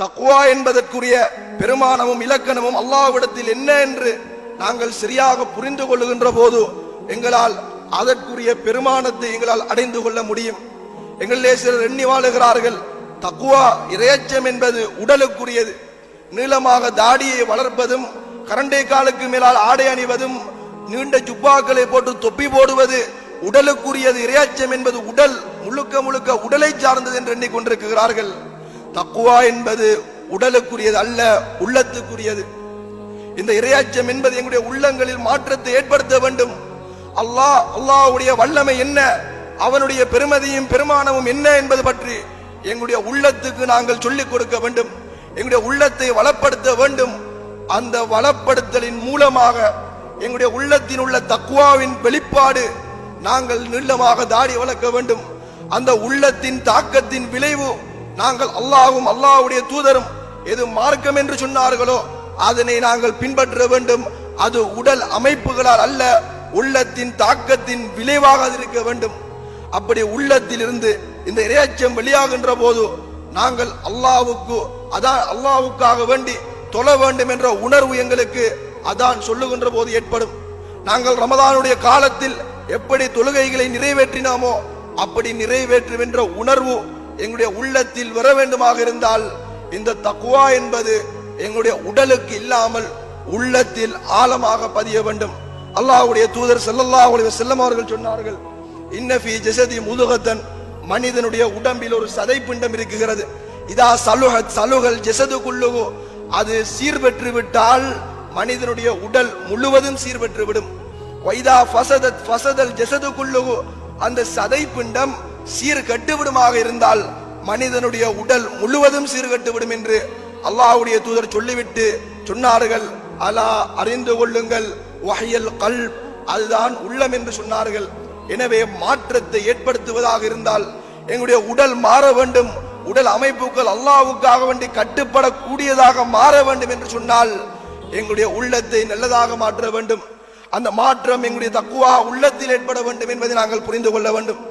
தக்குவா என்பதற்குரிய பெருமானமும் இலக்கணமும் அல்லாவிடத்தில் என்ன என்று நாங்கள் சரியாக புரிந்து கொள்ளுகின்ற போது எங்களால் அதற்குரிய பெருமானத்தை எங்களால் அடைந்து கொள்ள முடியும். எங்களிலே சிலர் எண்ணி வாழுகிறார்கள் தக்குவா இறையச்சம் என்பது உடலுக்குரியது. நீளமாக தாடியை வளர்ப்பதும் கரண்டை காலுக்கு மேலால் ஆடை அணிவதும் நீண்ட ஜுப்பாக்களை போட்டு தொப்பி போடுவது உடலுக்குரியது. இறையச்சம் என்பது உடல் முழுக்க முழுக்க உடலை சார்ந்தது என்று எண்ணிக்கொண்டிருக்கிறார்கள் தக்குவா என்பது உடலுக்குரியது அல்ல உள்ளத்துக்குரியது. இந்த இரையாச்சம் என்பது எங்களுடைய உள்ளங்களில் மாற்றத்தை ஏற்படுத்த வேண்டும். அல்லாஹ் அல்லாஹ்வுடைய வல்லமை என்ன? அவனுடைய பெருமதியும் பெருமானமும் என்ன என்பது பற்றி எங்களுடைய உள்ளத்துக்கு நாங்கள் சொல்லிக் கொடுக்க வேண்டும். எங்களுடைய உள்ளத்தை வளப்படுத்த வேண்டும். அந்த வளப்படுத்தலின் மூலமாக எங்களுடைய உள்ளத்தில் உள்ள தக்குவாவின் வெளிப்பாடு நாங்கள் நீளமாக தாடி வளர்க்க வேண்டும். அந்த உள்ளத்தின் தாக்கத்தின் விளைவு நாங்கள் அல்லாஹும் அல்லாவுடைய தூதரும் எது மார்க்கம் என்று சொன்னார்களோ அதனை நாங்கள் பின்பற்ற வேண்டும். அது உடல் அமைப்புகளால் அல்ல உள்ளத்தின் தாக்கத்தின் விளைவாக இருக்க வேண்டும். அப்படி உள்ளத்தில் இருந்து இந்த இரையச்சம் வெளியாகின்ற போது நாங்கள் அல்லாவுக்கு அதான் அல்லாஹ்வுக்காக வேண்டி தொழ வேண்டும் என்ற உணர்வு எங்களுக்கு அதான் சொல்லுகின்ற போது ஏற்படும். நாங்கள் ரமதானுடைய காலத்தில் எப்படி தொழுகைகளை நிறைவேற்றினாமோ அப்படி நிறைவேற்றுகின்ற உணர்வு எங்களுடைய உள்ளத்தில் வர வேண்டுமாக இருந்தால் இந்த தக்குவா என்பது எங்களுடைய உடலுக்கு இல்லாமல் உள்ளத்தில் ஆழமாக பதிய வேண்டும். அல்லாஹுடைய தூதர் ஸல்லல்லாஹு அலைஹி அவர்கள் சொன்னார்கள் இன்னஃபி ஜெசதி முதுகத்தன். மனிதனுடைய உடம்பில் ஒரு சதை பிண்டம் இருக்குகிறது இதா சலுகத் சலுகல் ஜெசது குல்லுகு அது சீர்பெற்று விட்டால் மனிதனுடைய உடல் முழுவதும் சீர்பெற்று விடும். வைதா ஃபசதத் ஃபசதல் ஜெசது குல்லுகு அந்த சதை பிண்டம் சீர்கட்டுவிடுமாக இருந்தால் மனிதனுடைய உடல் முழுவதும் சீர்கட்டுவிடும் என்று அல்லாஹ்வுடைய தூதர் சொல்லிவிட்டு சொன்னார்கள். அலா அறிந்து கொள்ளுங்கள் வகையல் கல் அதுதான் உள்ளம் என்று சொன்னார்கள். எனவே மாற்றத்தை ஏற்படுத்துவதாக இருந்தால் எங்களுடைய உடல் மாற வேண்டும். உடல் அமைப்புகள் அல்லாவுக்காக வேண்டி கட்டுப்படக்கூடியதாக மாற வேண்டும் என்று சொன்னால் எங்களுடைய உள்ளத்தை நல்லதாக மாற்ற வேண்டும். அந்த மாற்றம் எங்களுடைய தக்குவா உள்ளத்தில் ஏற்பட வேண்டும் என்பதை நாங்கள் புரிந்து கொள்ள வேண்டும்.